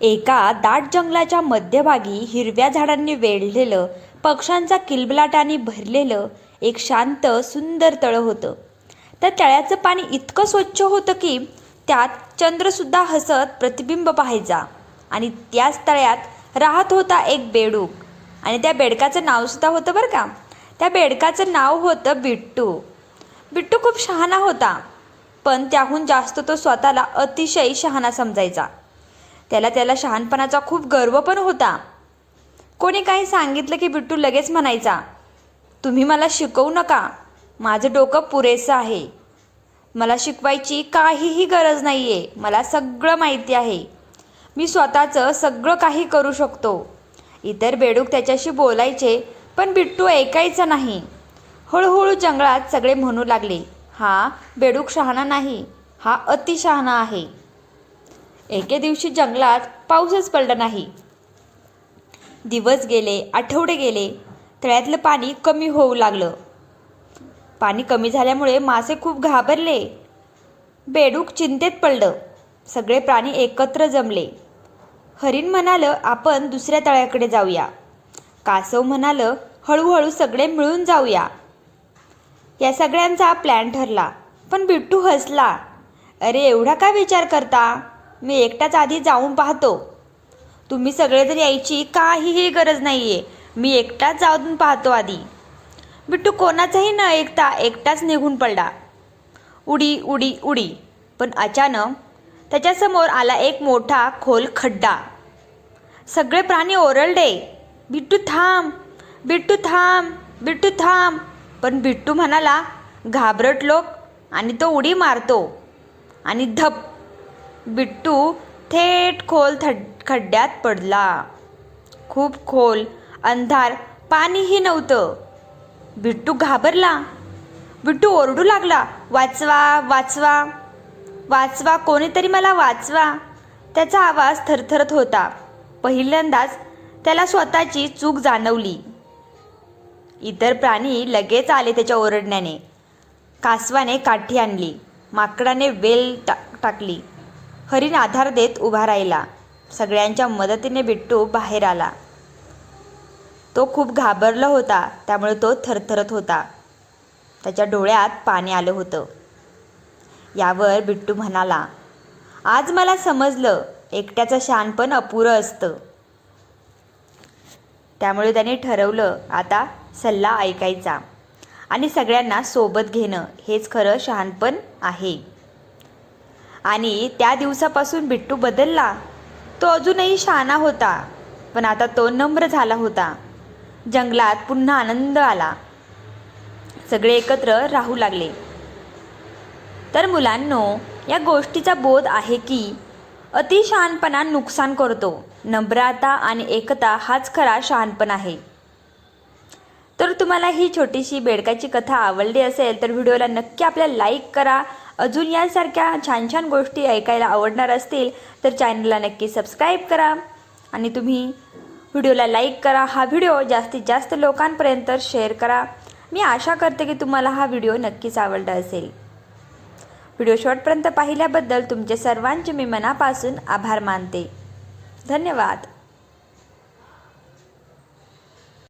एका दाट जंगलाच्या मध्यभागी हिरव्या झाडांनी वेढलेलं पक्ष्यांचा किलबिलाटाने भरलेलं एक शांत सुंदर तळं होतं. त्या तळ्याचं पाणी इतकं स्वच्छ होतं की त्यात चंद्रसुद्धा हसत प्रतिबिंब पाहायचा आणि त्याच तळ्यात राहत होता एक बेडूक. आणि त्या बेडकाचं नावसुद्धा होतं बरं का. त्या बेडकाचं नाव होतं बिट्टू. बिट्टू खूप शहाणा होता पण त्याहून जास्त तो स्वतःला अतिशय शहाणा समजायचा. त्याला त्याला शहाणपणाचा खूप गर्व पण होता. कोणी काही सांगितलं की बिट्टू लगेच म्हणायचा तुम्ही मला शिकवू नका. माझं डोकं पुरेसं आहे. मला शिकवायची काहीही गरज नाही आहे मला सगळं माहिती आहे. मी स्वतःचं सगळं काही करू शकतो. इतर बेडूक त्याच्याशी बोलायचे पण बिट्टू ऐकायचा नाही. हळूहळू जंगलात सगळे म्हणू लागले हा बेडूक शहाणा नाही. हा अतिशहाणा आहे. एके दिवशी जंगलात पाऊसच पडला नाही. दिवस गेले आठवडे गेले तळ्यातलं पाणी कमी होऊ लागलं. पाणी कमी झाल्यामुळे मासे खूप घाबरले. बेडूक चिंतेत पडलं. सगळे प्राणी एकत्र जमले. हरिण म्हणालं आपण दुसऱ्या तळ्याकडे जाऊया. कासव म्हणालं हळूहळू सगळे मिळून जाऊया. या सगळ्यांचा प्लॅन ठरला पण बिट्टू हसला. अरे एवढा का विचार करता? मी एकटाच आधी जाऊन पाहतो. तुम्ही सगळेजण यायची काहीही गरज नाही आहे मी एकटाच जाऊन पाहतो आधी. बिट्टू कोणाचाही न ऐकता एकटाच निघून पडला. उडी उडी उडी. पण अचानक त्याच्यासमोर आला एक मोठा खोल खड्डा. सगळे प्राणी ओरडले. बिट्टू थांब बिट्टू थांब बिट्टू थांब. पण बिट्टू म्हणाला घाबरट लोक आणि तो उडी मारतो. आणि धप बिट्टू थेट खोल थड खड्ड्यात पडला. खूप खोल अंधार पाणीही नव्हतं. बिट्टू घाबरला. बिट्टू ओरडू लागला वाचवा वाचवा वाचवा कोणीतरी मला वाचवा. त्याचा आवाज थरथरत होता. पहिल्यांदाच त्याला स्वतःची चूक जाणवली. इतर प्राणी लगेच आले त्याच्या ओरडण्याने. कासवाने काठी आणली. माकडाने वेल टा टाकली. हरिण आधार देत उभा राहिला. सगळ्यांच्या मदतीने बिट्टू बाहेर आला. तो खूप घाबरला होता त्यामुळे तो थरथरत होता. त्याच्या डोळ्यात पाणी आलं होतं. यावर बिट्टू म्हणाला आज मला समजलं एकट्याचं शानपण अपुरं असतं. त्यामुळे त्याने ठरवलं आता सल्ला ऐकायचा आणि सगळ्यांना सोबत घेणं हेच खरं शहाणपण आहे. आणि त्या दिवसापासून बिट्टू बदलला. तो अजूनही शहाणा होता पण आता तो नम्र झाला होता. जंगलात पुन्हा आनंद आला. सगळे एकत्र राहू लागले. तर मुलांनो या गोष्टीचा बोध आहे की अति शहाणपणा नुकसान करतो. नम्रता आणि एकता हाच खरा शहाणपण आहे. तर तुम्हाला ही छोटीशी बेडकाची कथा आवडली असेल तर व्हिडिओला नक्की आपल्या लाईक करा अजून यासारख्या छान छान गोष्टी ऐकायला आवडणार असतील तर चॅनलला नक्की सबस्क्राईब करा. आणि तुम्ही व्हिडिओला लाईक करा. हा व्हिडिओ जास्तीत जास्त लोकांपर्यंत शेअर करा. मी आशा करते की तुम्हाला हा व्हिडिओ नक्कीच आवडला असेल. व्हिडिओ शॉर्टपर्यंत पाहिल्याबद्दल तुमचे सर्वांचे मी मनापासून आभार मानते. धन्यवाद.